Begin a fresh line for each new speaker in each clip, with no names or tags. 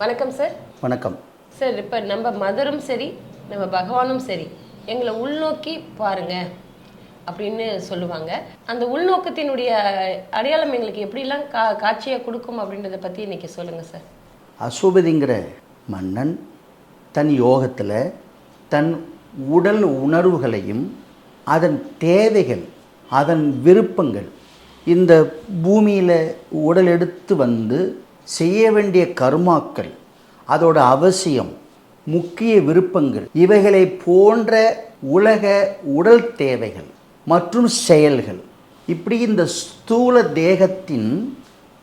வணக்கம் சார்
வணக்கம்.
சார் இப்போ நம்ம மதரும் சரி நம்ம பகவானும் சரி எங்களை உள்நோக்கி பாருங்க அப்படின்னு சொல்லுவாங்க. அந்த உள்நோக்கத்தினுடைய அடையாளம் எங்களுக்கு எப்படிலாம் கா காட்சியை கொடுக்கும் அப்படின்றத பற்றி இன்னைக்கு சொல்லுங்கள் சார்
அசுபதிங்கிற மன்னன் தன் யோகத்தில் தன் உடல் உணர்வுகளையும் அதன் தேவைகள் அதன் விருப்பங்கள் இந்த பூமியில் உடல் எடுத்து வந்து செய்ய வேண்டிய கர்மாக்கள் அதோட அவசியம் முக்கிய விருப்பங்கள் இவைகளை போன்ற உலக உடல் தேவைகள் மற்றும் செயல்கள். இப்படி இந்த ஸ்தூல தேகத்தின்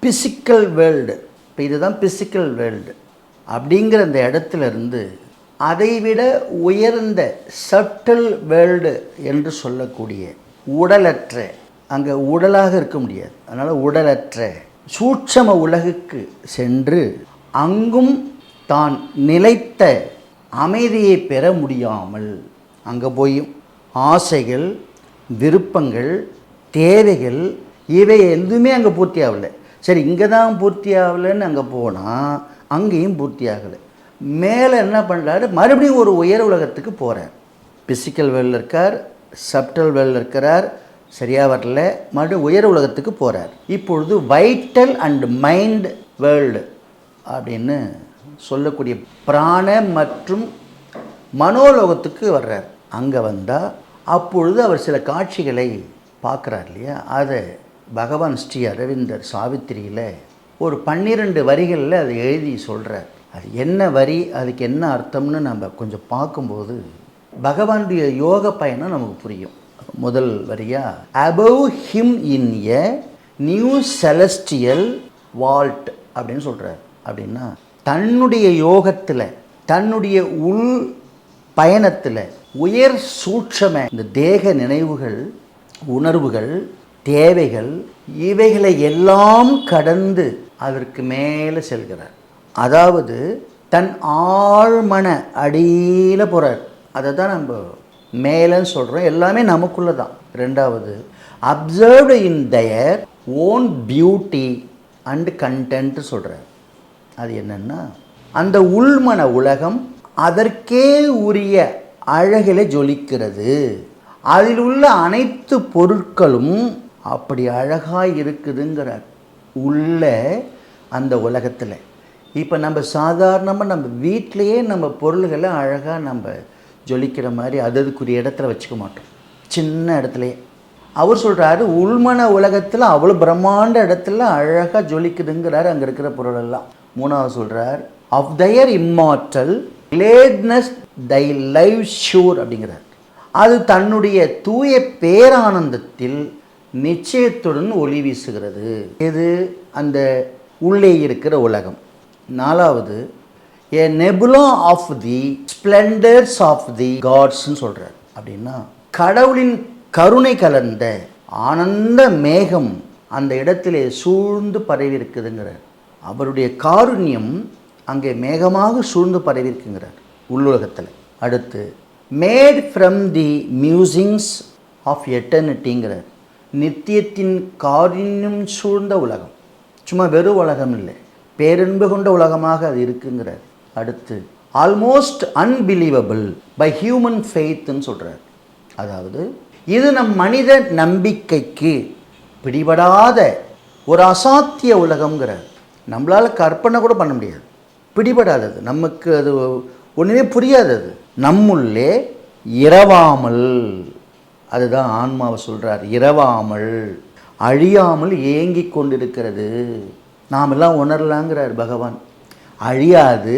பிசிக்கல் வேர்ல்டு இப்போ இதுதான் பிசிக்கல் வேர்ல்டு அப்படிங்கிற அந்த இடத்துல இருந்து அதைவிட உயர்ந்த சட்டில் வேர்ல்டு என்று சொல்லக்கூடிய உடலற்ற அங்கே உடலாக இருக்க முடியாது. அதனால் உடலற்ற. சூட்சம உலகுக்கு சென்று அங்கும் தான் நிலைத்த அமைதியை பெற முடியாமல் அங்கே போயும் ஆசைகள் விருப்பங்கள் தேவைகள் இவை எதுவுமே அங்கே பூர்த்தி ஆகலை. சரி இங்கே தான் பூர்த்தி ஆகலைன்னு அங்கே போனால் அங்கேயும் பூர்த்தி ஆகலை. மேலே என்ன பண்ணுறாரு மறுபடியும் ஒரு உயர் உலகத்துக்கு போகிறார் பிசிக்கல் வேல்ல இருக்கார் சப்டல் வேல்ல இருக்கிறார் சரியாக வரல. மறுபடியும் உயர் உலகத்துக்கு போகிறார் இப்பொழுது வைட்டல் அண்ட் மைண்ட் வேர்ல்டு அப்படின்னு சொல்லக்கூடிய பிராண மற்றும் மனோலோகத்துக்கு வர்றார். அங்கே வந்தால் அப்பொழுது அவர் சில காட்சிகளை பார்க்குறார் இல்லையா? அதை பகவான் ஸ்ரீ அரவிந்தர் சாவித்திரியில் ஒரு பன்னிரெண்டு வரிகளில் அதை எழுதி சொல்கிறார் அது என்ன வரி? அதுக்கு என்ன அர்த்தம்னு நம்ம கொஞ்சம் பார்க்கும்போது பகவானுடைய யோக பயணம் நமக்கு புரியும். முதல் வரியா? Above him in a new celestial vault அப்படின்னு சொல்கிறார் அப்படின்னா தன்னுடைய யோகத்தில் தன்னுடைய உள் பயணத்தில் உயர் சூட்சம இந்த தேக நினைவுகள் உணர்வுகள் தேவைகள் இவைகளை எல்லாம் கடந்து அதற்கு மேலே செல்கிறார். அதாவது தன் ஆழ்மன அடியில் போகிறார் அதை தான் நம்ம மேலேன்னு சொல்கிறோம் எல்லாமே நமக்குள்ளே தான் ரெண்டாவது observed in their own beauty and content சொல்கிறார் அது என்னென்னா அந்த உள்மன உலகம் அதற்கே உரிய அழகில் ஜொலிக்கிறது. அதில் உள்ள அனைத்து பொருட்களும் அப்படி அழகாக இருக்குதுங்கிறார் உள்ள அந்த உலகத்தில். இப்போ நம்ம சாதாரணமாக நம்ம வீட்டிலையே நம்ம பொருள்களை அழகாக நம்ம ஜொலிக்கிற மாதிரி அது அதுக்குரிய இடத்துல வச்சுக்க மாட்டோம். சின்ன இடத்துலையே. அவர் சொல்கிறாரு உள்மன உலகத்தில் அவ்வளோ பிரம்மாண்ட இடத்துல அழகாக ஜொலிக்குதுங்கிறாரு அங்கே இருக்கிற பொருள் எல்லாம். மூணாவது சொல்கிறார் of their immortal gladness thy live sure அப்படிங்கிறார். அது தன்னுடைய தூய பேரானந்தத்தில் நிச்சயத்துடன் ஒளி வீசுகிறது. இது அந்த உள்ளே இருக்கிற உலகம். நாலாவது a nebula of the splendours of the காட்ஸ்ன்னு சொல்கிறார் அப்படின்னா கடவுளின் கருணை கலந்த ஆனந்த மேகம் அந்த இடத்திலே சூழ்ந்து பரவி இருக்குதுங்கிறார் அவருடைய காருண்யம் அங்கே மேகமாக சூழ்ந்து பரவி இருக்குங்கிறார் உள்ளுலகத்தில் அடுத்து made from the musings of எட்டர்னிட்டிங்கிறார் நித்தியத்தின் காருண்யம் சூழ்ந்த உலகம். சும்மா வெறும் உலகம் இல்லை. பேரன்பு கொண்ட உலகமாக அது இருக்குங்கிறார். அடுத்து ஆல்மோஸ்ட் அன்பிலீவபிள் பை ஹியூமன் ஃபெய்த்துன்னு சொல்கிறார் அதாவது இது நம் மனித நம்பிக்கைக்கு பிடிபடாத ஒரு அசாத்திய உலகம்ங்கிறார். நம்மளால் கற்பனை கூட பண்ண முடியாது. பிடிபடாதது. நமக்கு அது ஒன்றுமே புரியாதது நம்முள்ளே இரவாமல். அதுதான் ஆன்மாவை சொல்கிறார் இரவாமல். அழியாமல் ஏங்கி கொண்டிருக்கிறது. நாமெல்லாம் உணரலாங்கிறார் பகவான். அழியாது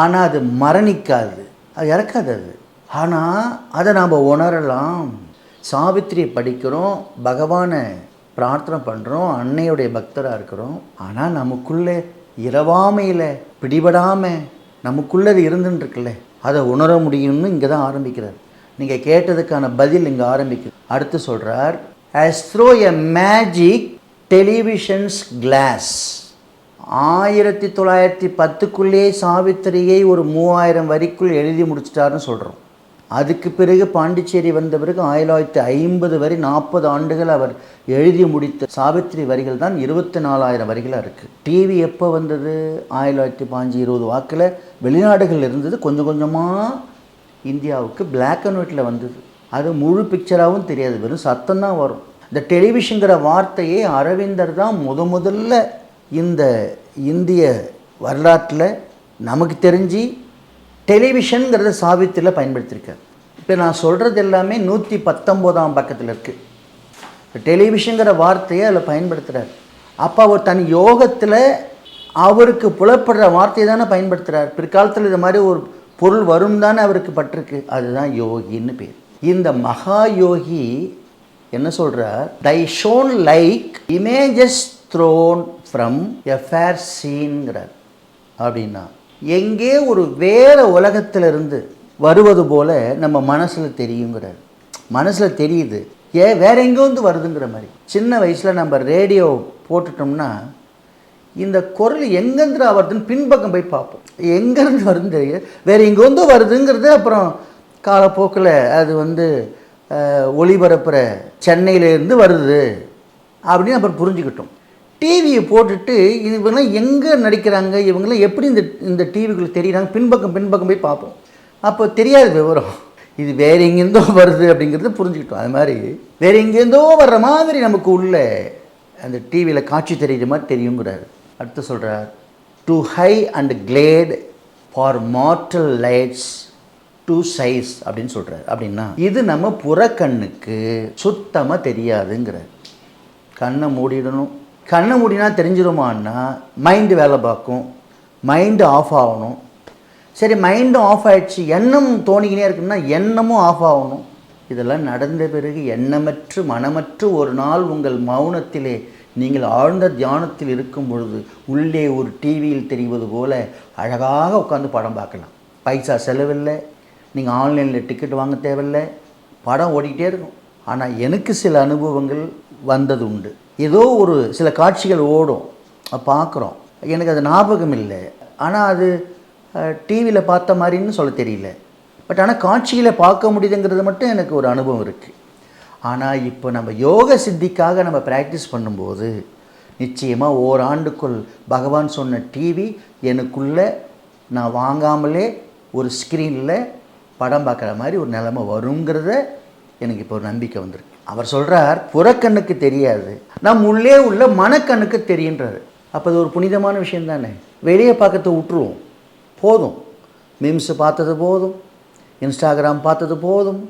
ஆனால் அது மரணிக்காது. அது இறக்காது அது. ஆனால் அதை நாம் உணரலாம். சாவித்திரியை படிக்கிறோம் பகவானை பிரார்த்தனை பண்ணுறோம் அன்னையுடைய பக்தராக இருக்கிறோம். ஆனால் நமக்குள்ளே இரவாமையில் பிடிபடாமல் நமக்குள்ளே அது இருந்துன்னுருக்குல்ல அதை உணர முடியும்னு இங்கே தான் ஆரம்பிக்கிறார். நீங்கள் கேட்டதுக்கான பதில் இங்கே ஆரம்பிக்குது. அடுத்து சொல்கிறார் as through a magic television's glass ஆயிரத்தி தொள்ளாயிரத்தி பத்துக்குள்ளே சாவித்திரியை ஒரு மூவாயிரம் வரிக்குள் எழுதி முடிச்சிட்டாருன்னு சொல்கிறோம் அதுக்கு பிறகு பாண்டிச்சேரி வந்த பிறகு ஆயிரத்தி தொள்ளாயிரத்தி ஐம்பது வரை நாற்பது ஆண்டுகள் அவர் எழுதி முடித்த சாவித்திரி வரிகள் தான் இருபத்தி நாலாயிரம் வரிகளாக இருக்குது டிவி எப்போ வந்தது? ஆயிரத்தி தொள்ளாயிரத்தி பாஞ்சு இருபது வாக்கில் வெளிநாடுகள் இருந்தது. கொஞ்சம் கொஞ்சமாக இந்தியாவுக்கு பிளாக் அண்ட் ஒயிட்டில் வந்தது. அது முழு பிக்சராகவும் தெரியாது. வெறும் சத்தம் தான் வரும். இந்த டெலிவிஷனுங்கிற வார்த்தையை அரவிந்தர் தான் முத முதல்ல இந்த இந்திய வரலாற்றில் நமக்கு தெரிஞ்சு டெலிவிஷனுங்கிறத சாவித்திரியில் பயன்படுத்தியிருக்கார் இப்போ நான் சொல்கிறது எல்லாமே நூற்றி பத்தொம்போதாம் பக்கத்தில் இருக்குது டெலிவிஷனுங்கிற வார்த்தையை அதில் பயன்படுத்துகிறார் அப்போ அவர் தன் யோகத்தில் அவருக்கு புலப்படுற வார்த்தையை தானே பயன்படுத்துகிறார் பிற்காலத்தில் இது மாதிரி ஒரு பொருள் வரும் தானே அவருக்கு பட்டிருக்கு. அதுதான் யோகின்னு பேர். இந்த மகா யோகி என்ன சொல்கிறார் thy shone like images thrown from a fair சீன்கிறார் அப்படின்னா எங்கே ஒரு வேறு உலகத்திலிருந்து வருவது போல நம்ம மனசில் தெரியுங்கிறார். மனசில் தெரியுது. ஏன்? வேற எங்கேருந்து வருதுங்கிற மாதிரி. சின்ன வயசில் நம்ம ரேடியோ போட்டுட்டோம்னா இந்த குரல் எங்கேருந்து வருதுன்னு பின்பக்கம் போய் பார்ப்போம். எங்கேருந்து வருதுன்னு தெரியும் வேறு எங்கேருந்தோ வருதுங்கிறது அப்புறம் காலப்போக்கில் அது வந்து ஒளிபரப்புகிற ஒளிபரப்புற சென்னையிலேருந்து வருது அப்படின்னு அப்புறம் புரிஞ்சுக்கிட்டோம். டிவியை போட்டுட்டு இவங்கெல்லாம் எங்கே நடிக்கிறாங்க? இவங்கெல்லாம் எப்படி இந்த இந்த டிவிக்குள்ளே தெரியுறாங்க? பின்பக்கம் பின்பக்கம் போய் பார்ப்போம். அப்போ தெரியாது விவரம். இது வேற எங்கேருந்தோ வருது அப்படிங்கிறத புரிஞ்சுக்கிட்டோம். அது மாதிரி வேறு எங்கேருந்தோ வர்ற மாதிரி நமக்கு உள்ள அந்த டிவியில் காட்சி தெரியுற மாதிரி தெரியுங்கிறார். அடுத்து சொல்கிறார் too high and glad for mortal lights to seize அப்படின்னு சொல்கிறார் அப்படின்னா இது நம்ம புறக்கண்ணுக்கு சுத்தமாக தெரியாதுங்கிறார். கண்ணை மூடிடணும். கண்ணை மூடினா தெரிஞ்சிருமான்னா மைண்டு வேலை பார்க்கும். மைண்டு ஆஃப் ஆகணும். சரி மைண்டும் ஆஃப் ஆகிடுச்சு எண்ணம் தோணிக்கினே இருக்குன்னா எண்ணமும் ஆஃப் ஆகணும். இதெல்லாம் நடந்த பிறகு எண்ணமற்று மனமற்று ஒரு நாள் உங்கள் மௌனத்திலே நீங்கள் ஆழ்ந்த தியானத்தில் இருக்கும் பொழுது உள்ளே ஒரு டிவியில் தெரிவது போல அழகாக உட்காந்து படம் பார்க்கலாம். பைசா செலவில்லை. நீங்கள் ஆன்லைனில் டிக்கெட் வாங்க தேவையில்லை. படம் ஓடிக்கிட்டே இருக்கும். ஆனால் எனக்கு சில அனுபவங்கள் வந்தது உண்டு ஏதோ ஒரு சில காட்சிகள் ஓடும். பார்க்குறோம் எனக்கு அது ஞாபகம் இல்லை. ஆனால் அது டிவியில் பார்த்த மாதிரின்னு சொல்ல தெரியல. பட் ஆனால் காட்சியில் பார்க்க முடியுதுங்கிறது மட்டும் எனக்கு ஒரு அனுபவம் இருக்குது ஆனால் இப்போ நம்ம யோக சித்திக்காக நம்ம ப்ராக்டிஸ் பண்ணும்போது நிச்சயமாக ஓராண்டுக்குள் பகவான் சொன்ன டிவி எனக்குள்ளே நான் வாங்காமலே ஒரு ஸ்க்ரீனில் படம் பார்க்குற மாதிரி ஒரு நிலைமை வருங்கிறத எனக்கு இப்போ ஒரு நம்பிக்கை வந்திருக்கு. அவர் சொல்கிறார் புறக்கண்ணுக்கு தெரியாது நம் உள்ளே உள்ள மனக்கண்ணுக்கு தெரியுன்றாரு. அப்போ அது ஒரு புனிதமான விஷயம் தானே? வெளியே பார்க்கறத விட்டுருவோம் போதும். மீம்ஸு பார்த்தது போதும். இன்ஸ்டாகிராம் பார்த்தது போதும்.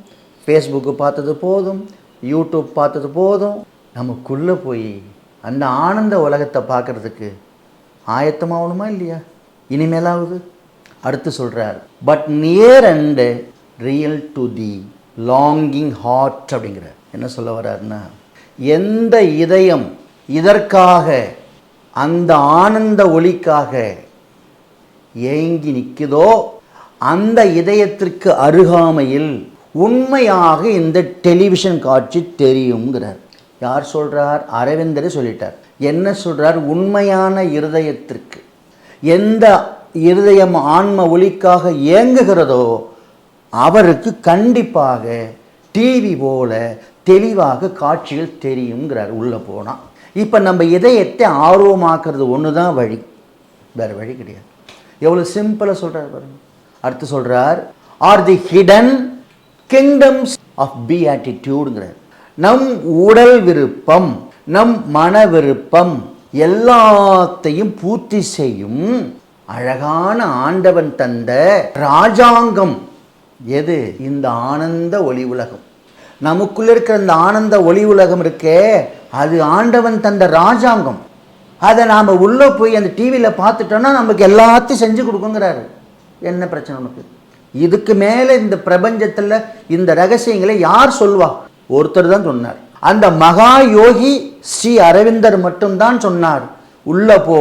ஃபேஸ்புக்கு பார்த்தது போதும். யூடியூப் பார்த்தது போதும். நமக்குள்ளே போய் அந்த ஆனந்த உலகத்தை பார்க்குறதுக்கு ஆயத்தமாகணுமா இல்லையா? இனிமேலாவது. அடுத்து சொல்கிறார் but near and real to the longing heart அப்படிங்கிறார். என்ன சொல்ல வர்றாருன்னா எந்த இதயம் இதற்காக அந்த ஆனந்த ஒளிக்காக ஏங்கி நிற்குதோ அந்த இதயத்திற்கு அருகாமையில் உண்மையாக இந்த டெலிவிஷன் காட்சி தெரியுங்கிறார் யார் சொல்கிறார் அரவிந்தரே சொல்லிட்டார். என்ன சொல்கிறார் உண்மையான இருதயத்திற்கு. எந்த இருதயம் ஆன்ம ஒளிக்காக இயங்குகிறதோ அவருக்கு கண்டிப்பாக டிவி போல தெளிவாக காட்சிகள் தெரியுங்கிறார் உள்ளே போனால் இப்போ நம்ம இதயத்தை ஆர்வமாக்குறது ஒன்று தான் வழி. வேறு வழி கிடையாது. எவ்வளோ சிம்பிளாக சொல்கிறார் பாருங்க. அடுத்து சொல்கிறார் are the hidden kingdoms of B ஆட்டிடியூடுங்கிறார் நம் உடல் விருப்பம் நம் மன விருப்பம் எல்லாத்தையும் பூர்த்தி செய்யும் அழகான ஆண்டவன் தந்த ராஜாங்கம் எது? இந்த ஆனந்த ஒளி உலகம். நமக்குள்ள இருக்கிற அந்த ஆனந்த ஒளி உலகம் இருக்கே அது ஆண்டவன் தந்த ராஜாங்கம். அதை நாம் உள்ளே போய் அந்த டிவியில் பார்த்துட்டோன்னா நமக்கு எல்லாத்தையும் செஞ்சு கொடுக்குங்கிறாரு. என்ன பிரச்சனை உனக்கு இதுக்கு மேலே இந்த பிரபஞ்சத்தில் இந்த ரகசியங்களை யார் சொல்வா? ஒருத்தர் தான் சொன்னார். அந்த மகா யோகி ஸ்ரீ அரவிந்தர் மட்டும்தான் சொன்னார். உள்ளே போ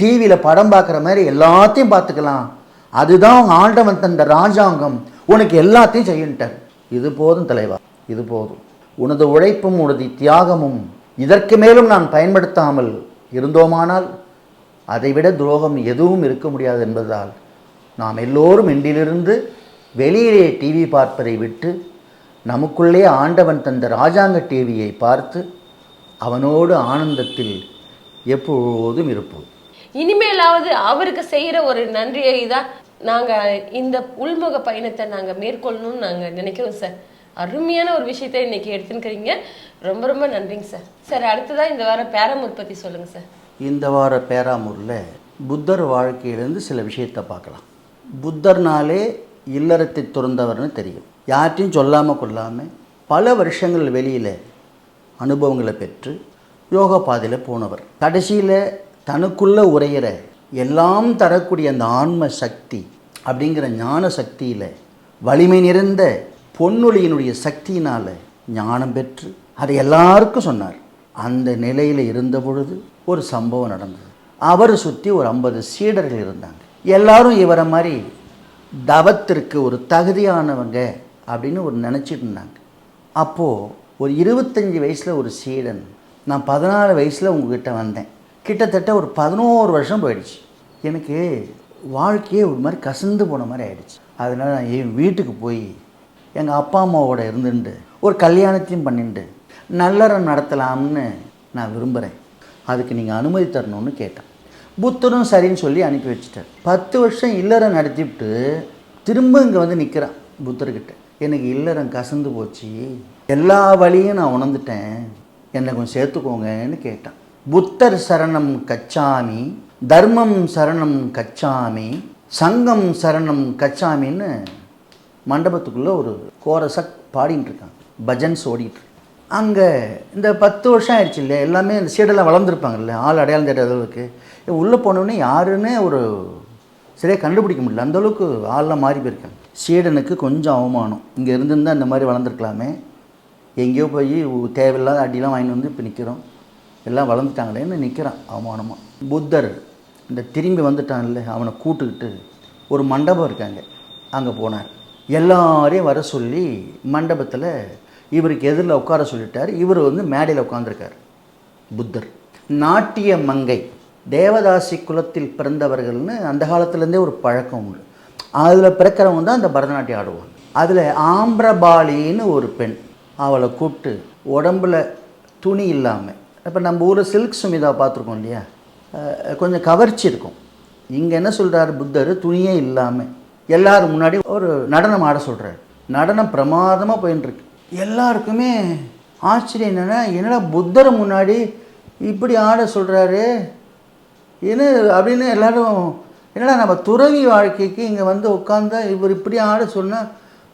டிவியில் படம் பார்க்குற மாதிரி எல்லாத்தையும் பார்த்துக்கலாம். அதுதான் ஆண்டவன் தந்த ராஜாங்கம். உனக்கு எல்லாத்தையும் செய்யுன்ட்டார். இது போதும் தலைவா. இது போதும். உனது உழைப்பும் உனது தியாகமும் இதற்கு மேலும் நான் பயன்படுத்தாமல் இருந்தோமானால் அதைவிட துரோகம் எதுவும் இருக்க முடியாது என்பதால் நாம் எல்லோரும் இன்றிலிருந்து வெளியிலே டிவி பார்ப்பதை விட்டு நமக்குள்ளே ஆண்டவன் தந்த ராஜாங்க டிவியை பார்த்து அவனோடு ஆனந்தத்தில் எப்பொழுதும் இருப்போம்.
இனிமேலாவது அவருக்கு செய்கிற ஒரு நன்றியை தான் நாங்கள் இந்த உள்முக பயணத்தை நாங்கள் மேற்கொள்ளணும்னு நாங்கள் நினைக்கிறோம் சார். அருமையான ஒரு விஷயத்தை இன்னைக்கு எடுத்துக்கிறீங்க ரொம்ப ரொம்ப நன்றிங்க சார். சார் அடுத்ததாக இந்த வாரம் பேராமூர் பற்றி சொல்லுங்க சார்.
இந்த வார பேராமூரில் புத்தர் வாழ்க்கையிலேருந்து சில விஷயத்தை பார்க்கலாம். புத்தர்னாலே இல்லறத்தை துறந்தவர்னு தெரியும். யார்ட்டையும் சொல்லாமல் கொள்ளாமல் பல வருஷங்கள் வெளியில் அனுபவங்களை பெற்று யோகா பாதையில் போனவர். கடைசியில் தனக்குள்ளே உரையிற எல்லாம் தரக்கூடிய அந்த ஆன்ம சக்தி அப்படிங்கிற ஞான சக்தியில் வலிமை நிறைந்த பொன்னொழியினுடைய சக்தியினால் ஞானம் பெற்று அதை எல்லாருக்கும் சொன்னார். அந்த நிலையில் இருந்த பொழுது ஒரு சம்பவம் நடந்தது. அவரை சுற்றி ஒரு ஐம்பது சீடர்கள் இருந்தாங்க. எல்லாரும் இவரை மாதிரி தவத்திற்கு ஒரு தகுதியானவங்க அப்படின்னு ஒரு நினச்சிட்டு இருந்தாங்க. அப்போது ஒரு இருபத்தஞ்சி வயசில் ஒரு சீடன் நான் பதினாலு வயசில் உங்ககிட்ட வந்தேன். கிட்டத்தட்ட ஒரு பதினோரு வருஷம் போயிடுச்சு. எனக்கு வாழ்க்கையே ஒரு மாதிரி கசந்து போன மாதிரி ஆயிடுச்சு. அதனால் நான் என் வீட்டுக்கு போய் எங்கள் அப்பா அம்மாவோட இருந்துட்டு ஒரு கல்யாணத்தையும் பண்ணிட்டு நல்லறம் நடத்தலாம்னு நான் விரும்புகிறேன் அதுக்கு நீங்கள் அனுமதி தரணும்னு கேட்டேன். புத்தரும் சரின்னு சொல்லி அனுப்பி வச்சுட்டார். பத்து வருஷம் இல்லறம் நடத்திவிட்டு திரும்ப இங்கே வந்து நிற்கிறான் புத்தர்கிட்ட. எனக்கு இல்லறம் கசந்து போச்சு. எல்லா வழியும் நான் உணர்ந்துட்டேன். என்னை கொஞ்சம் சேர்த்துக்கோங்கன்னு கேட்டான். புத்தர் சரணம் கச்சாமி தர்மம் சரணம் கச்சாமி சங்கம் சரணம் கச்சாமின்னு மண்டபத்துக்குள்ளே ஒரு கோரஸாக பாடின்னு இருக்காங்க பஜன்ஸ் ஓடிட்டு அங்கே இந்த பத்து வருஷம் ஆயிடுச்சு இல்லையா? எல்லாமே இந்த சீடெல்லாம் வளர்ந்துருப்பாங்கல்ல ஆள் அடையாளம் தெரியாத அளவுக்கு. உள்ளே போனோடனே யாருன்னு ஒரு சரியாக கண்டுபிடிக்க முடியல. அந்த அளவுக்கு ஆள்லாம் மாறி போயிருக்காங்க. சீடனுக்கு கொஞ்சம் அவமானம். இங்கே இருந்திருந்தால் இந்த மாதிரி வளர்ந்துருக்கலாமே. எங்கேயோ போய் தேவையில்லாத அடிலாம் வாங்கிட்டு வந்து இப்போ நிற்கிறோம் எல்லாம் வளர்ந்துட்டாங்களேன்னு நிற்கிறான் அவமானமாக புத்தர் இந்த திரும்பி வந்துட்டான்ல அவனை கூட்டுக்கிட்டு ஒரு மண்டபம் இருக்காங்க. அங்கே போனார். எல்லாரையும் வர சொல்லி மண்டபத்தில் இவருக்கு எதிரில் உட்கார சொல்லிட்டார். இவர் வந்து மேடையில் உட்காந்துருக்கார் புத்தர். நாட்டிய மங்கை. தேவதாசி குலத்தில் பிறந்தவர்கள்னு அந்த காலத்துலேருந்தே ஒரு பழக்கம் உண்டு. அதில் பிறக்கிறவங்க தான் அந்த பரதநாட்டியம் ஆடுவாங்க. அதில் ஆம்பிரபாளின்னு ஒரு பெண் அவளை கூப்பிட்டு உடம்புல துணி இல்லாமல் இப்போ நம்ம ஊரில் சில்க் சுமிதா பார்த்துருக்கோம் இல்லையா? கொஞ்சம் கவர்ச்சி இருக்கும். இங்கே என்ன சொல்கிறாரு புத்தர்? துணியே இல்லாமல் எல்லாரும் முன்னாடி ஒரு நடனம் ஆட சொல்கிறார் நடனம் பிரமாதமாக போயின்னு இருக்கு எல்லாருக்குமே ஆச்சரியம் என்னென்னா என்னடா புத்தர் முன்னாடி இப்படி ஆட சொல்கிறாரு என்ன அப்படின்னு எல்லாரும் என்னடா நம்ம துறவி வாழ்க்கைக்கு இங்கே வந்து உட்காந்தா இவர் இப்படி ஆட சொன்னால்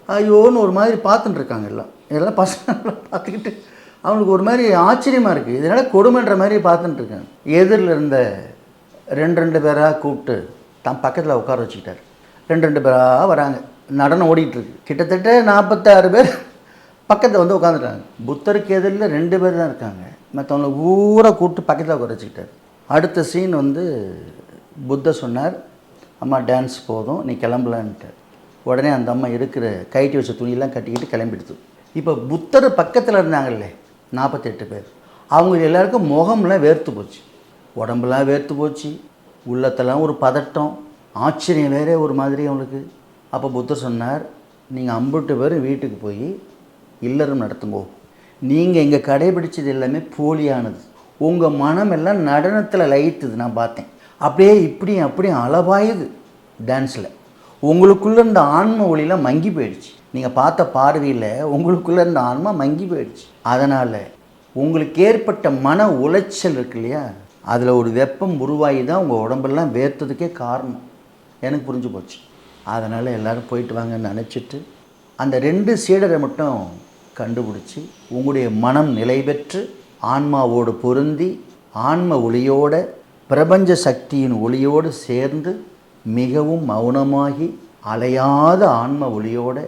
ஐயோன்னு ஒரு மாதிரி பார்த்துட்டு இருக்காங்க எல்லாம். எல்லாம் பசங்க பார்த்துக்கிட்டு அவங்களுக்கு ஒரு மாதிரி ஆச்சரியமாக இருக்குது இதனால் கொடுமைன்ற மாதிரி பார்த்துட்டு இருக்காங்க எதிரில் இருந்த ரெண்டு ரெண்டு பேராக கூப்பிட்டு தான் பக்கத்தில் உட்கார வச்சுக்கிட்டார். ரெண்டு ரெண்டு பேராக வராங்க. நடனம் ஓடிட்டுருக்கு கிட்டத்தட்ட நாற்பத்தாறு பேர் பக்கத்தில் வந்து உட்காந்துட்டாங்க புத்தருக்கு எதிரில் ரெண்டு பேர் தான் இருக்காங்க. மற்றவங்களை ஊரை கூப்பிட்டு பக்கத்தில் உட்கார வச்சுக்கிட்டார். அடுத்த சீன் வந்து புத்தர் சொன்னார் அம்மா டான்ஸ் போதும் நீ கிளம்பலான்ட்டு. உடனே அந்த அம்மா இருக்கிற கைட்டி வச்ச துணியெல்லாம் கட்டிக்கிட்டு கிளம்பிடுது. இப்போ புத்தர் பக்கத்தில் இருந்தாங்கல்ல நாற்பத்தெட்டு பேர். அவங்க எல்லாருக்கும் முகம்லாம் வேர்த்து போச்சு. உடம்புலாம் வேர்த்து போச்சு. உள்ளத்தெல்லாம் ஒரு பதட்டம். ஆச்சரியம் வேறே ஒரு மாதிரி அவங்களுக்கு. அப்போ புத்தர் சொன்னார் நீங்கள் அம்புட்டு பேர் வீட்டுக்கு போய் இல்லறம் நடத்துங்கோ. நீங்கள் இங்கே கடைபிடிச்சது எல்லாமே போலியானது. உங்கள் மனம் எல்லாம் நடனத்தில் லயித்துது நான் பார்த்தேன். அப்படியே இப்படியும் அப்படியும் அளவாயுது டான்ஸில் உங்களுக்குள்ளே இருந்த ஆன்ம ஒளியெலாம் மங்கி போயிடுச்சு. நீங்கள் பார்த்த பார்வையில் உங்களுக்குள்ளே இருந்த ஆன்மா மங்கி போயிடுச்சு. அதனால் உங்களுக்கு ஏற்பட்ட மன உளைச்சல் இருக்கு இல்லையா? அதில் ஒரு வெப்பம் உருவாகி தான் உங்கள் உடம்பெல்லாம் வேர்த்ததுக்கே காரணம். எனக்கு புரிஞ்சு போச்சு. அதனால் எல்லோரும் போயிட்டு வாங்கன்னு நினச்சிட்டு அந்த ரெண்டு சீடரை மட்டும் கண்டுபிடிச்சி உங்களுடைய மனம் நிலை பெற்று ஆன்மாவோடு பொருந்தி ஆன்ம ஒளியோட பிரபஞ்ச சக்தியின் ஒளியோடு சேர்ந்து மிகவும் மௌனமாகி அலையாத ஆன்ம ஒளியோடு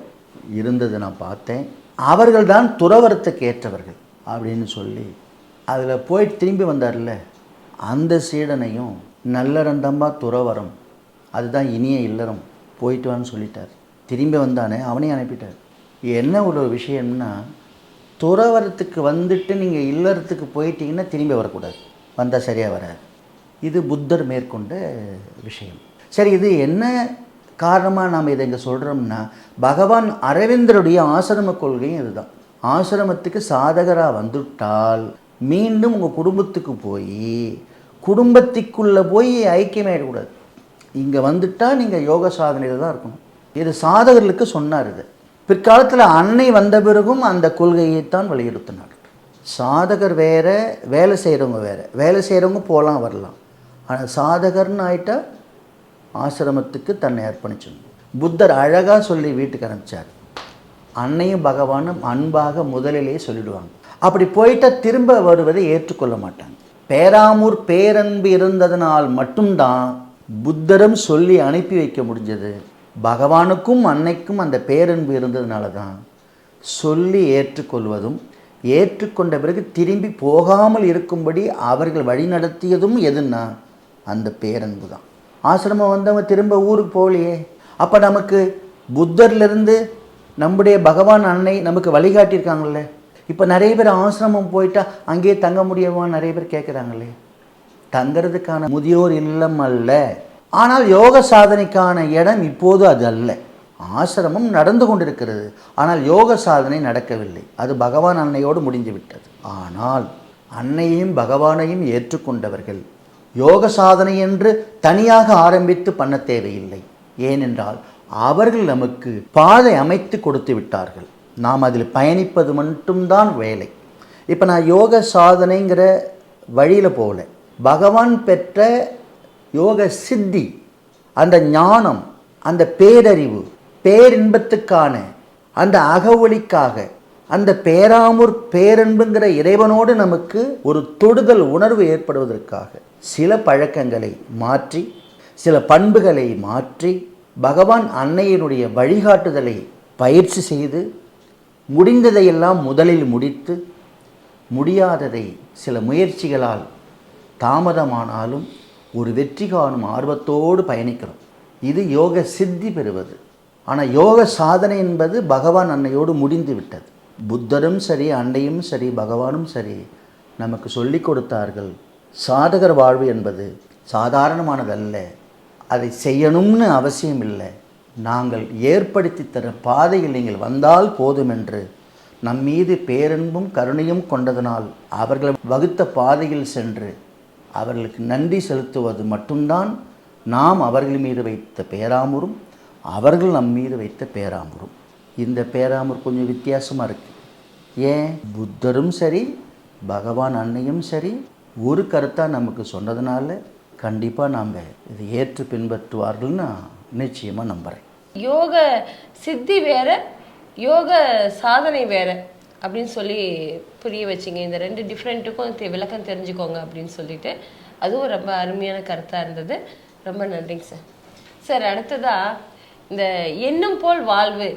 இருந்தது நான் பார்த்தேன். அவர்கள்தான் துறவரத்துக்கு ஏற்றவர்கள் அப்படின்னு சொல்லி அதில் போய் திரும்பி வந்தார்ல அந்த சீடனையும் நல்லறந்தம்பா துறவரம் அதுதான் இனிய இல்லறம். போயிட்டு வான்னு சொல்லிட்டார். திரும்பி வந்தானே அவனையும் அனுப்பிட்டார். என்ன ஒரு விஷயம்னா துறவரத்துக்கு வந்துட்டு நீங்கள் இல்லறத்துக்கு போயிட்டீங்கன்னா திரும்பி வரக்கூடாது. வந்தால் சரியாக வராது. இது புத்தர் மேற்கொண்ட விஷயம். சரி இது என்ன காரணமாக நாம் இதை இங்கே சொல்கிறோம்னா பகவான் அரவிந்தருடைய ஆசிரம கொள்கையும் இதுதான். ஆசிரமத்துக்கு சாதகராக வந்துட்டால் மீண்டும் உங்கள் குடும்பத்துக்கு போய் குடும்பத்துக்குள்ளே போய் ஐக்கியமாயிடக்கூடாது. இங்கே வந்துட்டால் நீங்கள் யோக சாதனையில் தான் இருக்கணும். இது சாதகர்களுக்கு சொன்னார் இது. பிற்காலத்தில் அன்னை வந்த பிறகும் அந்த கொள்கையைத்தான் வலியுறுத்தினார். சாதகர் வேற வேலை செய்கிறவங்க வேறு. வேலை செய்கிறவங்க போகலாம் வரலாம். ஆனால் சாதகர்னு ஆயிட்டா ஆசிரமத்துக்கு தன்னை அர்ப்பணிச்சிடணும். புத்தர் அழகாக சொல்லி வீட்டுக்கு அனுப்பிச்சார். அன்னையும் பகவானும் அன்பாக முதலிலே சொல்லிடுவாங்க. அப்படி போயிட்டால் திரும்ப வருவதை ஏற்றுக்கொள்ள மாட்டாங்க. பேராமூர் பேரன்பு இருந்ததனால் மட்டும்தான் புத்தரும் சொல்லி அனுப்பி வைக்க முடிஞ்சது. பகவானுக்கும் அன்னைக்கும் அந்த பேரன்பு இருந்ததுனால தான் சொல்லி ஏற்றுக்கொள்வதும் ஏற்றுக்கொண்ட பிறகு திரும்பி போகாமல் இருக்கும்படி அவர்கள் வழி நடத்தியதும் எதுன்னா அந்த பேரன்பு தான் ஆசிரமம் வந்தவங்க திரும்ப ஊருக்கு போகலையே. அப்போ நமக்கு புத்தர்லேருந்து நம்முடைய பகவான் அன்னை நமக்கு வழிகாட்டியிருக்காங்கல்ல. இப்போ நிறைய பேர் ஆசிரமம் போயிட்டா அங்கேயே தங்க முடியுமா நிறைய பேர் கேட்குறாங்களே தங்கிறதுக்கான முதியோர் இல்லம் அல்ல. ஆனால் யோக சாதனைக்கான இடம் இப்போது அது அல்ல. ஆசிரமம் நடந்து கொண்டிருக்கிறது. ஆனால் யோக சாதனை நடக்கவில்லை. அது பகவான் அன்னையோடு முடிந்து விட்டது. ஆனால் அன்னையையும் பகவானையும் ஏற்றுக்கொண்டவர்கள் யோக சாதனை என்று தனியாக ஆரம்பித்து பண்ண தேவையில்லை. ஏனென்றால் அவர்கள் நமக்கு பாதை அமைத்து கொடுத்து விட்டார்கள். நாம் அதில் பயணிப்பது மட்டும்தான் வேலை. இப்போ நான் யோக சாதனைங்கிற வழியில் போகலை பகவான் பெற்ற யோக சித்தி அந்த ஞானம் அந்த பேரறிவு பேரின்பத்துக்கான அந்த அகவொலிக்காக அந்த பேராமூர் பேரன்புங்கிற இறைவனோடு நமக்கு ஒரு தொடுதல் உணர்வு ஏற்படுவதற்காக சில பழக்கங்களை மாற்றி சில பண்புகளை மாற்றி பகவான் அன்னையினுடைய வழிகாட்டுதலை பயிற்சி செய்து முடிந்ததையெல்லாம் முதலில் முடித்து முடியாததை சில முயற்சிகளால் தாமதமானாலும் ஒரு வெற்றி காணும் ஆர்வத்தோடு பயணிக்கிறோம். இது யோக சித்தி பெறுவது. ஆனால் யோக சாதனை என்பது பகவான் அன்னையோடு முடிந்து விட்டது. புத்தரும் சரி அன்னையும் சரி பகவானும் சரி நமக்கு சொல்லிக் கொடுத்தார்கள். சாதகர் வாழ்வு என்பது சாதாரணமானதல்ல. அதை செய்யணும்னு அவசியம் இல்லை. நாங்கள் ஏற்படுத்தி தர பாதையில் நீங்கள் வந்தால் போதும் என்று நம் மீது பேரன்பும் கருணையும் கொண்டதனால் அவர்கள் வகுத்த பாதையில் சென்று அவர்களுக்கு நன்றி செலுத்துவது மட்டும்தான் நாம் அவர்கள் மீது வைத்த பேராமுரும் அவர்கள் நம் மீது வைத்த பேராமுறும் இந்த பேராமூர் கொஞ்சம் வித்தியாசமாக இருக்குது ஏன்? புத்தரும் சரி பகவான் அன்னையும் சரி ஒரு கருத்தாக நமக்கு சொன்னதுனால கண்டிப்பாக நாம் இதை ஏற்று பின்பற்றுவார்கள்னு நான் நிச்சயமாக நம்புகிறேன்
யோக சித்தி வேற யோக சாதனை வேற. அப்படின்னு சொல்லி புரிய வச்சிங்க. இந்த ரெண்டு டிஃப்ரெண்ட்டுக்கும் விளக்கம் தெரிஞ்சுக்கோங்க அப்படின்னு சொல்லிட்டு அதுவும் ரொம்ப அருமையான கருத்தாக இருந்தது. ரொம்ப நன்றிங்க சார். சார் அடுத்ததா இந்த எண்ணம் போல் வாழ்வு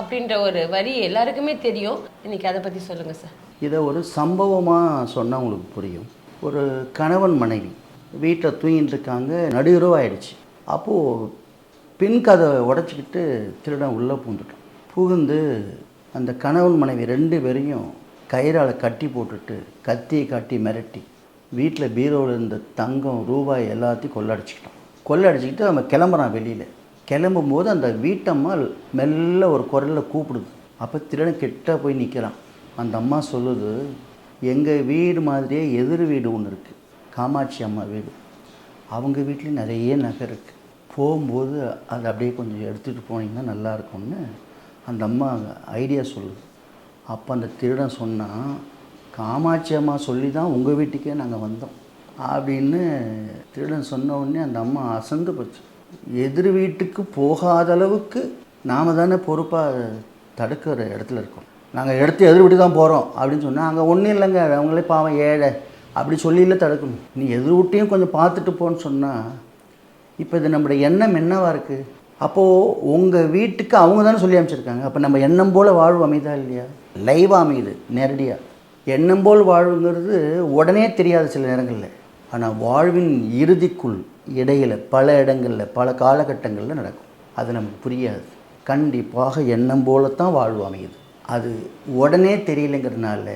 அப்படின்ற ஒரு வரி எல்லாருக்குமே தெரியும். இன்னைக்கு அதை பற்றி சொல்லுங்கள் சார்.
இதை ஒரு சம்பவமாக சொன்னால் உங்களுக்கு புரியும். ஒரு கணவன் மனைவி வீட்டில் தூங்கிட்டு இருக்காங்க நடுஇரவு ஆயிடுச்சு அப்போது பின் கதை உடச்சிக்கிட்டு திருடன் உள்ளே பூந்துட்டான். புகுந்து அந்த கணவன் மனைவி ரெண்டு பேரையும் கயிறால் கட்டி போட்டுட்டு கத்தியை காட்டி மிரட்டி வீட்டில் பீரோவில் இருந்த தங்கம் ரூபாய் எல்லாத்தையும் கொள்ளடிச்சிக்கிட்டான். கொள்ளடிச்சிக்கிட்டு அவன் கிளம்புறான் வெளியில். கிளம்பும்போது அந்த வீட்டம்மா மெல்ல ஒரு குரலில் கூப்பிடுது. அப்போ திருடன் கெட்டாக போய் நிற்கிறான் அந்த அம்மா சொல்லுது எங்கள் வீடு மாதிரியே எதிர் வீடு ஒன்று இருக்குது காமாட்சி அம்மா வீடு. அவங்க வீட்லேயும் நிறைய நகை இருக்குது போகும்போது அதை அப்படியே கொஞ்சம் எடுத்துகிட்டு போனீங்கன்னா நல்லா இருக்கும்னு அந்த அம்மா ஐடியா சொல்லுது அப்போ அந்த திருடன் சொன்னால் காமாட்சி அம்மா சொல்லி தான் உங்கள் வீட்டுக்கே நாங்கள் வந்தோம். அப்படின்னு திருடன் சொன்ன உடனே அந்த அம்மா அசந்து போச்சு. எதிர் வீட்டுக்கு போகாத அளவுக்கு நாம் தானே பொறுப்பாக தடுக்கிற இடத்துல இருக்கோம். நாங்கள் எடுத்து எதிர் வீட்டு தான் போகிறோம் அப்படின்னு சொன்னால் அங்கே ஒன்றும் இல்லைங்க. அவங்களே பாவம் ஏழை. அப்படி சொல்லியில தடுக்கணும். நீ எதிர் வீட்டையும் கொஞ்சம் பார்த்துட்டு போன்னு சொன்னால் இப்போ இது நம்முடைய எண்ணம் என்னவா இருக்குது அப்போது உங்கள் வீட்டுக்கு அவங்க தானே சொல்லி அமைச்சிருக்காங்க அப்போ நம்ம எண்ணம் போல் வாழ்வு அமைதா இல்லையா? லைவாக அமையுது நேரடியாக எண்ணம் போல் வாழ்வுங்கிறது உடனே தெரியாது சில நேரங்களில். ஆனால் வாழ்வின் இறுதிக்குள் இடையில் பல இடங்களில் பல காலகட்டங்களில் நடக்கும். அது நமக்கு புரியாது. கண்டிப்பாக எண்ணம் போலத்தான் வாழ்வு அமையுது. அது உடனே தெரியலைங்கிறதுனால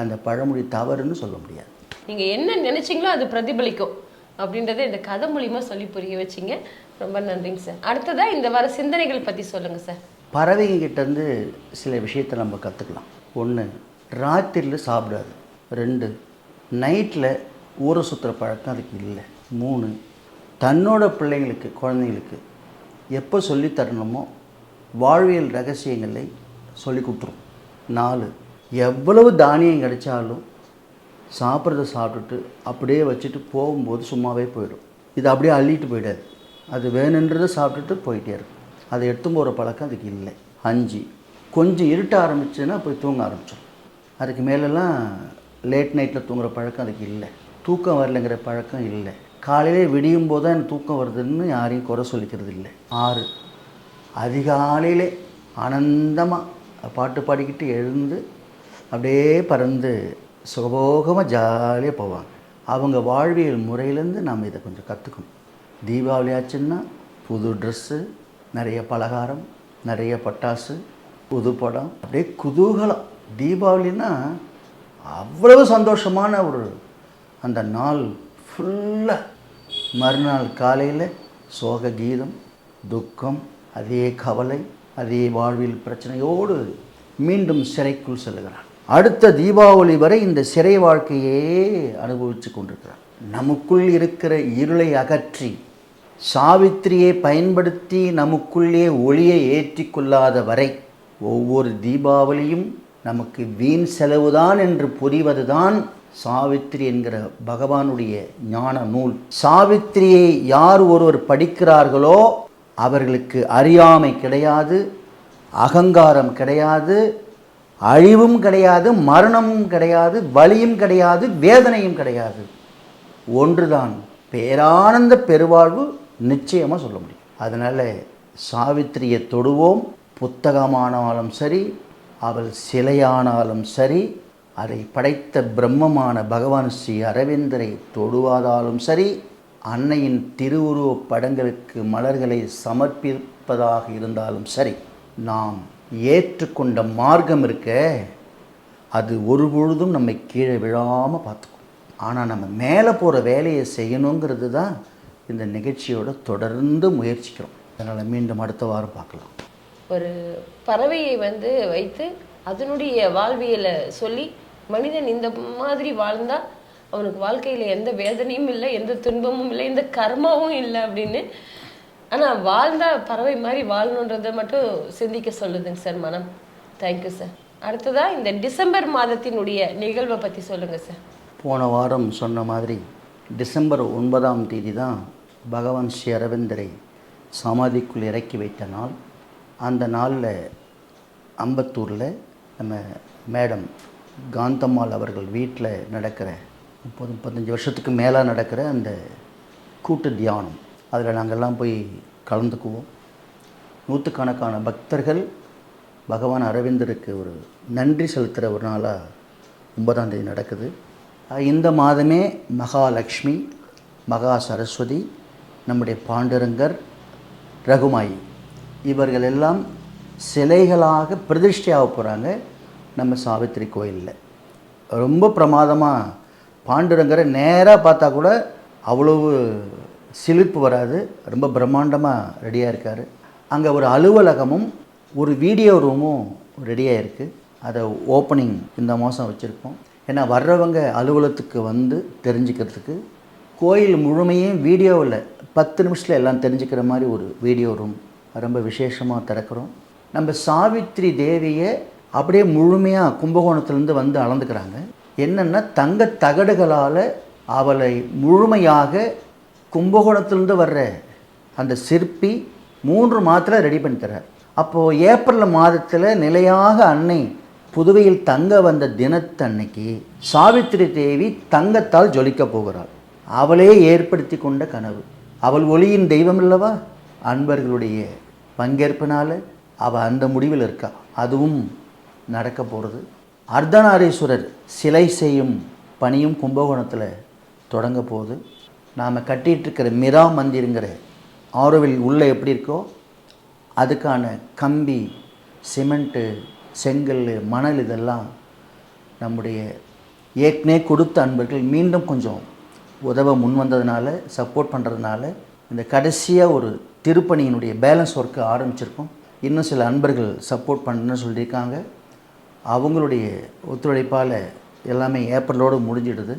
அந்த பழமொழி தவறுன்னு சொல்ல முடியாது.
நீங்கள் என்ன நினைச்சீங்களோ அது பிரதிபலிக்கும். அப்படின்றத இந்த கதை மூலியமா சொல்லி புரிய வச்சீங்க. ரொம்ப நன்றிங்க சார். அடுத்ததா இந்த வர சிந்தனைகள் பத்தி சொல்லுங்க சார்.
பறவைங்க கிட்டேருந்து சில விஷயத்தை நம்ம கற்றுக்கலாம் ஒன்று ராத்திரியில் சாப்பிடாது. ரெண்டு நைட்டில் ஊற சுற்றுற பழக்கம் அதுக்கு இல்லை. மூணு தன்னோட பிள்ளைங்களுக்கு குழந்தைங்களுக்கு எப்போ சொல்லித் தரணுமோ வாழ்வியல் ரகசியங்களை சொல்லி கொடுத்துரும். நாலு எவ்வளவு தானியம் கிடைச்சாலும் சாப்பிட்றத சாப்பிட்டுட்டு அப்படியே வச்சுட்டு போகும்போது சும்மாவே போயிடும். இது அப்படியே அள்ளிட்டு போயிடாது. அது வேணுன்றதை சாப்பிட்டுட்டு போயிட்டே இருக்கும். அதை எடுத்து போகிற பழக்கம் அதுக்கு இல்லை. அஞ்சு கொஞ்சம் இருட்ட ஆரம்பிச்சுன்னா போய் தூங்க ஆரம்பிச்சிடும் அதுக்கு மேலெல்லாம் லேட் நைட்டில் தூங்குற பழக்கம் அதுக்கு இல்லை. தூக்கம் வரலைங்கிற பழக்கம் இல்லை. காலையிலே விடியும் போது தான் எனக்கு தூக்கம் வருதுன்னு யாரையும் குறை சொல்லிக்கிறது இல்லை. ஆறு அதிகாலையிலே ஆனந்தமாக பாட்டு பாடிக்கிட்டு எழுந்து அப்படியே பறந்து சுகபோகமாக ஜாலியாக போவாங்க. அவங்க வாழ்வியல் முறையிலேருந்து நாம் இதை கொஞ்சம் கற்றுக்கணும் தீபாவளி ஆச்சுன்னா புது ட்ரெஸ்ஸு நிறைய பலகாரம் நிறைய பட்டாசு புது படம். அப்படியே குதூகலம். தீபாவளின்னா அவ்வளவு சந்தோஷமான ஒரு அந்த நாள் ஃபுல்லாக மறுநாள் காலையில் சோக கீதம் துக்கம் அதே கவலை அதே வாழ்வில் பிரச்சனையோடு மீண்டும் சிறைக்குள் செல்கிறான் அடுத்த தீபாவளி வரை இந்த சிறை வாழ்க்கையே அனுபவித்து கொண்டிருக்கிறார். நமக்குள் இருக்கிற இருளை அகற்றி சாவித்திரியை பயன்படுத்தி நமக்குள்ளே ஒளியை ஏற்றி கொள்ளாத வரை ஒவ்வொரு தீபாவளியும் நமக்கு வீண் செலவுதான் என்று புரிவதுதான் சாவித்திரி என்கிற பகவானுடைய ஞான நூல். சாவித்திரியை யார் ஒருவர் படிக்கிறார்களோ அவர்களுக்கு அறியாமை கிடையாது அகங்காரம் கிடையாது அழிவும் கிடையாது மரணமும் கிடையாது வலியும் கிடையாது வேதனையும் கிடையாது. ஒன்றுதான். பேரானந்த பெருவாழ்வு நிச்சயமாக சொல்ல முடியும். அதனால் சாவித்திரியை தொடுவோம். புத்தகமானாலும் சரி அவள் சிலையானாலும் சரி அதை படைத்த பிரம்மமான பகவான் ஸ்ரீ அரவிந்தரை தொடுவாதாலும் சரி அன்னையின் திருவுருவப் படங்களுக்கு மலர்களை சமர்ப்பிப்பதாக இருந்தாலும் சரி நாம் ஏற்றுக்கொண்ட மார்க்கம் இருக்க அது ஒரு பொழுதும் நம்மை கீழே விழாமல் பார்த்துக்கும். ஆனால் நம்ம மேலே போகிற வேலையை செய்யணுங்கிறது தான் இந்த நிகழ்ச்சியோட தொடர்ந்து முயற்சிக்கிறோம். அதனால் மீண்டும் அடுத்த வாரம் பார்க்கலாம்.
ஒரு பறவையை வந்து வைத்து அதனுடைய வாழ்வியலை சொல்லி மனிதன் இந்த மாதிரி வாழ்ந்தால் அவனுக்கு வாழ்க்கையில் எந்த வேதனையும் இல்லை எந்த துன்பமும் இல்லை எந்த கர்மாவும் இல்லை அப்படின்னு ஆனால் வாழ்ந்தால் பறவை மாதிரி வாழணுன்றதை மட்டும் சிந்திக்க சொல்லுதுங்க சார் மனம். தேங்க்யூ சார் அடுத்ததா இந்த டிசம்பர் மாதத்தினுடைய நிகழ்வை பற்றி சொல்லுங்கள் சார்
போன வாரம் சொன்ன மாதிரி டிசம்பர் ஒன்பதாம் தேதி தான் பகவான் ஸ்ரீ அரவிந்தரை சமாதிக்குள் இறக்கி வைத்த நாள். அந்த நாளில் அம்பத்தூரில் நம்ம மேடம் காந்தம்மாள் அவர்கள் வீட்டில் நடக்கிற முப்பது முப்பத்தஞ்சு வருஷத்துக்கு மேலே நடக்கிற அந்த கூட்டு தியானம். அதில் நாங்கள்லாம் போய் கலந்துக்குவோம். நூற்றுக்கணக்கான பக்தர்கள் பகவான் அரவிந்தருக்கு ஒரு நன்றி செலுத்துகிற ஒரு நாளாக ஒன்பதாம் தேதி நடக்குது. இந்த மாதமே மகாலட்சுமி மகா சரஸ்வதி நம்முடைய பாண்டுரங்கர் ரகுமாயி இவர்கள் எல்லாம் சிலைகளாக பிரதிஷ்டையாக போகிறாங்க நம்ம சாவித்திரி கோயிலில். ரொம்ப பிரமாதமாக பாண்டுரங்கரை நேராக பார்த்தா கூட அவ்வளவு சிலிர்ப்பு வராது. ரொம்ப பிரம்மாண்டமாக ரெடியாக இருக்கார். அங்கே ஒரு அலுவலகமும் ஒரு வீடியோ ரூமும் ரெடியாக இருக்குது அதை ஓப்பனிங் இந்த மாதம் வச்சுருக்கோம். ஏன்னா வர்றவங்க அலுவலகத்துக்கு வந்து தெரிஞ்சுக்கிறதுக்கு கோயில் முழுமையும் வீடியோவில் பத்து நிமிஷத்தில் எல்லாம் தெரிஞ்சுக்கிற மாதிரி ஒரு வீடியோ ரூம் ரொம்ப விசேஷமாக திறக்கிறோம். நம்ம சாவித்ரி தேவியை அப்படியே முழுமையாக கும்பகோணத்துலேருந்து வந்து அளந்துக்கிறாங்க. என்னென்னா தங்க தகடுகளால் அவளை முழுமையாக கும்பகோணத்துலேருந்து வர்ற அந்த சிற்பி மூன்று மாதத்தில் ரெடி பண்ணி தர்றார். அப்போது ஏப்ரல் மாதத்தில் நிலையாக அன்னை புதுவையில் தங்க வந்த தினத்தன்னைக்கு சாவித்திரி தேவி தங்கத்தால் ஜொலிக்க போகிறாள். அவளே ஏற்படுத்தி கொண்ட கனவு. அவள் ஒளியின் தெய்வம் அல்லவா? அன்பர்களுடைய பங்கேற்பினால் அவள் அந்த முடிவில் இருக்கா. அதுவும் நடக்க போகிறது அர்த்தநாரீஸ்வரர் சிலை செய்யும் பணியும் கும்பகோணத்தில் தொடங்க போகுது. நாம் கட்டிகிட்டு இருக்கிற மிரா மந்திருங்கிற ஆரோவில் உள்ளே எப்படி இருக்கோ அதுக்கான கம்பி சிமெண்ட்டு செங்கல் மணல் இதெல்லாம் நம்முடைய ஏற்கனவே கொடுத்த அன்பர்கள் மீண்டும் கொஞ்சம் உதவ முன் வந்ததுனால சப்போர்ட் பண்ணுறதுனால இந்த கடைசியாக ஒரு திருப்பணியினுடைய பேலன்ஸ் ஒர்க்கு ஆரம்பிச்சிருக்கோம். இன்னும் சில அன்பர்கள் சப்போர்ட் பண்ணுன்னு சொல்லியிருக்காங்க. அவங்களுடைய ஒத்துழைப்பால் எல்லாமே ஏப்ரலோடு முடிஞ்சிடுது.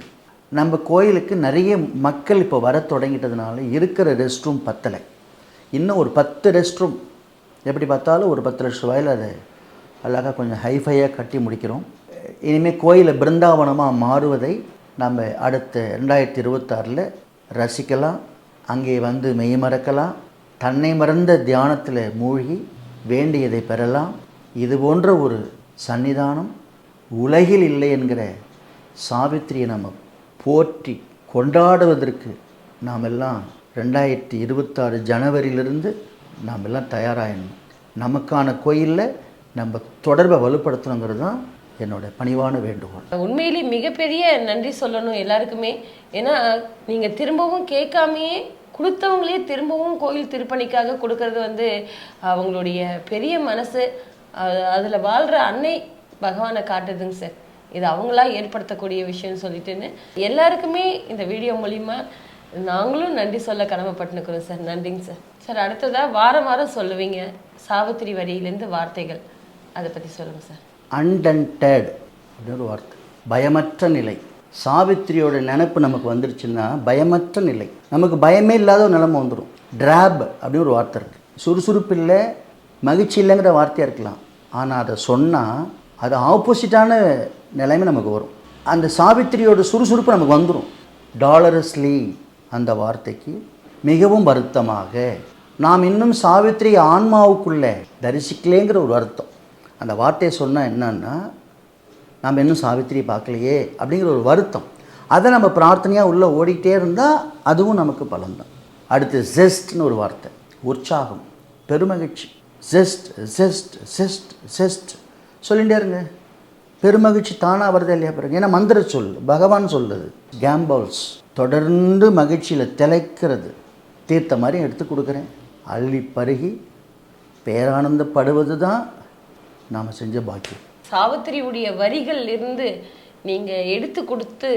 நம்ம கோயிலுக்கு நிறைய மக்கள் இப்போ வர தொடங்கிட்டதுனால இருக்கிற ரெஸ்ட் ரூம் பத்தலை. இன்னும் ஒரு பத்து ரெஸ்ட் ரூம் எப்படி பார்த்தாலும் ஒரு பத்து லட்ச ரூபாயில் அதை அழகாக கொஞ்சம் ஹைஃபையாக கட்டி முடிக்கிறோம். இனிமேல் கோயிலை பிருந்தாவனமாக மாறுவதை நம்ம அடுத்த ரெண்டாயிரத்தி இருபத்தாறில் ரசிக்கலாம். அங்கே வந்து மெய்மறக்கலாம் தன்னை மறந்த தியானத்தில் மூழ்கி வேண்டியதை பெறலாம். இது போன்ற ஒரு சன்னிதானம் உலகில் இல்லை என்கிற சாவித்திரியை நம்ம போற்றி கொண்டாடுவதற்கு நாம் எல்லாம் ரெண்டாயிரத்தி இருபத்தாறு ஜனவரியிலிருந்து நாம் எல்லாம் தயாராகணும். நமக்கான கோயிலில் நம்ம தொடர்பை வலுப்படுத்தணுங்கிறது தான் என்னோட பணிவான வேண்டுகோள்.
உண்மையிலே மிகப்பெரிய நன்றி சொல்லணும் எல்லாருக்குமே. ஏன்னா நீங்கள் திரும்பவும் கேட்காமையே கொடுத்தவங்களே திரும்பவும் கோயில் திருப்பணிக்காக கொடுக்கறது வந்து அவங்களுடைய பெரிய மனசு. அதில் வாழ்கிற அன்னை பகவானை காட்டுதுங்க சார். இது அவங்களா ஏற்படுத்தக்கூடிய விஷயம்னு சொல்லிட்டுன்னு எல்லாருக்குமே இந்த வீடியோ மூலிமா நாங்களும் நன்றி சொல்ல கடமைப்பட்டுனுக்குறோம் சார். நன்றிங்க சார். சார் அடுத்ததாக வாரம் வாரம் சொல்லுவீங்க. சாவித்திரி வரியிலேருந்து வார்த்தைகள். அதை பற்றி சொல்லுங்கள் சார்.
அன்டன்டட் அப்படின்னு ஒரு வார்த்தை. பயமற்ற நிலை. சாவித்திரியோட நினப்பு நமக்கு வந்துருச்சுன்னா பயமற்ற நிலை. நமக்கு பயமே இல்லாத ஒரு நிலைமை வந்துடும் ட்ராப் அப்படின்னு ஒரு வார்த்தை இருக்குது சுறுசுறுப்பு இல்லை மகிழ்ச்சி இல்லைங்கிற வார்த்தையாக இருக்கலாம். ஆனால் அதை சொன்னால் அது ஆப்போசிட்டான நிலைமை நமக்கு வரும். அந்த சாவித்திரியோட சுறுசுறுப்பு நமக்கு வந்துடும் டாலரஸ்லி அந்த வார்த்தைக்கு மிகவும் வருத்தமாக நாம் இன்னும் சாவித்திரி ஆன்மாவுக்குள்ளே தரிசிக்கலேங்கிற ஒரு வருத்தம். அந்த வார்த்தையை சொன்னால் என்னன்னா நாம் இன்னும் சாவித்திரியை பார்க்கலையே அப்படிங்கிற ஒரு வருத்தம். அதை நம்ம பிரார்த்தனையாக உள்ளே ஓடிக்கிட்டே இருந்தால் அதுவும் நமக்கு பலன்தான் அடுத்து ஜெஸ்ட்னு ஒரு வார்த்தை. உற்சாகம் பெருமகிழ்ச்சி. ஜெஸ்ட் ஜெஸ்ட் ஜெஸ்ட் ஜெஸ்ட் சொல்லிகிட்டே இருங்க. பெருமகிழ்ச்சி தானாக வருது இல்லையா பிறகு ஏன்னா மந்திர சொல் பகவான் சொல்லுது கேம்பல்ஸ் தொடர்ந்து மகிழ்ச்சியில் திளைக்கிறது. தீர்த்த மாதிரி எடுத்து கொடுக்குறேன். அள்ளி பருகி பேரானந்தப்படுவது தான் நாம் செஞ்ச பாக்கியம்.
சாவித்திரியுடைய வரிகள் இருந்து நீங்கள் எடுத்து கொடுத்து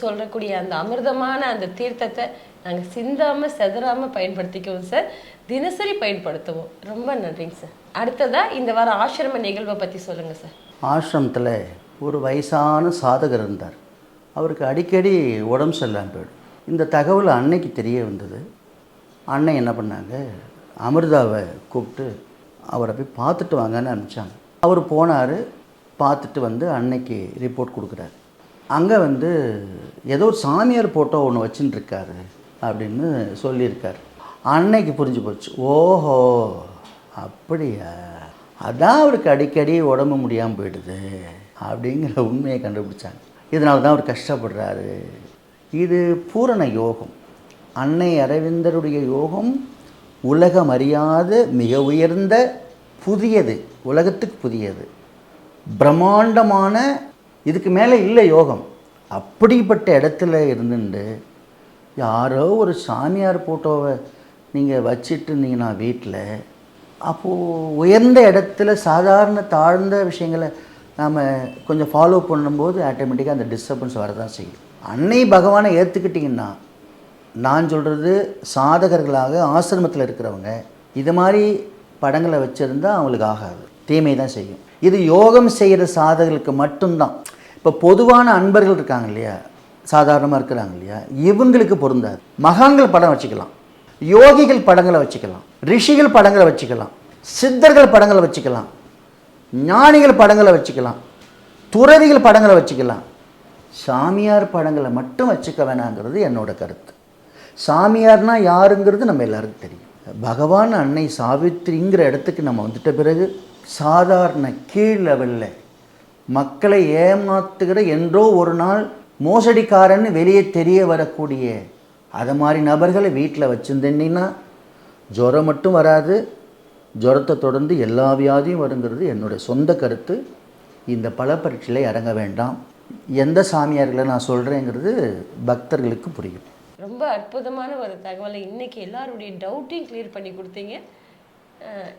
சொல்லக்கூடிய அந்த அமிர்தமான அந்த தீர்த்தத்தை நாங்கள் சிந்தாமல் செதறாமல் பயன்படுத்திக்குவோம் சார். தினசரி பயன்படுத்துவோம். ரொம்ப நன்றிங்க சார். அடுத்ததாக இந்த வாரம் ஆசிரம நிகழ்வை பற்றி சொல்லுங்கள் சார்
ஆசிரமத்தில் ஒரு வயசான சாதகர் இருந்தார். அவருக்கு அடிக்கடி உடம்பு சரியில்லாமல் போயிடும். இந்த தகவல் அன்னைக்கு தெரிய வந்தது. அன்னை என்ன பண்ணாங்க? அமிர்தாவை கூப்பிட்டு அவரை போய் பார்த்துட்டு வாங்கன்னு அனுப்பிச்சாங்க. அவர் போனார் பார்த்துட்டு வந்து அன்னைக்கு ரிப்போர்ட் கொடுக்குறாரு. அங்கே வந்து ஏதோ ஒரு சாமியார் ஃபோட்டோ ஒன்று வச்சுட்டுருக்காரு அப்படின்னு சொல்லியிருக்கார். அன்னைக்கு புரிஞ்சு போச்சு. ஓஹோ! அப்படியா? அதான் அவருக்கு அடிக்கடி உடம்பு முடியாமல் போயிடுது அப்படிங்கிற உண்மையை கண்டுபிடிச்சாங்க. இதனால தான் அவர் கஷ்டப்படுறாரு. இது பூரண யோகம். அன்னை அரவிந்தருடைய யோகம் உலகம் அறியாத மிக உயர்ந்த புதியது உலகத்துக்கு புதியது. பிரம்மாண்டமான இதுக்கு மேலே இல்லை யோகம். அப்படிப்பட்ட இடத்துல இருந்துட்டு யாரோ ஒரு சாமியார் ஃபோட்டோவை நீங்கள் வச்சுட்டு இருந்தீங்கன்னா வீட்டில் அப்போது உயர்ந்த இடத்துல சாதாரண தாழ்ந்த விஷயங்களை நாம் கொஞ்சம் ஃபாலோ பண்ணும்போது ஆட்டோமேட்டிக்காக அந்த டிஸ்டர்பன்ஸ் வரதான் செய்யும். அன்னை பகவானை ஏற்றுக்கிட்டிங்கன்னா நான் சொல்கிறது சாதகர்களாக ஆசிரமத்தில் இருக்கிறவங்க இது மாதிரி படங்களை வச்சுருந்தா அவங்களுக்கு ஆகாது. தீமை தான் செய்யும். இது யோகம் செய்கிற சாதகர்களுக்கு மட்டும்தான். இப்போ பொதுவான அன்பர்கள் இருக்காங்க இல்லையா? சாதாரணமாக இருக்கிறாங்க இல்லையா? இவங்களுக்கு பொருந்தாது. மகான்கள் படம் வச்சுக்கலாம். யோகிகள் படங்களை வச்சுக்கலாம் ரிஷிகள் படங்களை வச்சுக்கலாம் சித்தர்கள் படங்களை வச்சுக்கலாம் ஞானிகள் படங்களை வச்சுக்கலாம் துறவிகள் படங்களை வச்சுக்கலாம். சாமியார் படங்களை மட்டும் வச்சுக்க வேணாங்கிறது என்னோட கருத்து. சாமியார்னா யாருங்கிறது நம்ம எல்லாருக்கும் தெரியும். பகவான் அன்னை சாவித்திரிங்கிற இடத்துக்கு நம்ம வந்துட்ட பிறகு சாதாரண கீழ் லெவலில் மக்களை ஏமாத்துகிற என்றோ ஒரு நாள் மோசடிக்காரன்னு வெளியே தெரிய வரக்கூடிய அதை மாதிரி நபர்களை வீட்டில் வச்சுருந்தேன்னா ஜுரம் மட்டும் வராது. ஜுரத்தை தொடர்ந்து எல்லா வியாதியும் வருங்கிறது என்னுடைய சொந்த கருத்து. இந்த பல பரீட்சையில் இறங்க வேண்டாம். எந்த சாமியார்களை நான் சொல்கிறேங்கிறது பக்தர்களுக்கு புரியும்.
ரொம்ப அற்புதமான ஒரு தகவலை இன்னைக்கு எல்லாருடைய டவுட்டையும் கிளியர் பண்ணி கொடுத்தீங்க.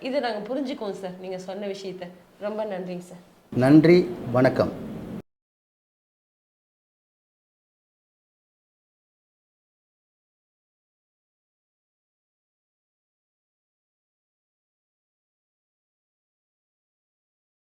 இதை நாங்கள் புரிஞ்சுக்குவோம் சார் நீங்கள் சொன்ன விஷயத்த. ரொம்ப நன்றிங்க சார்.
நன்றி வணக்கம்.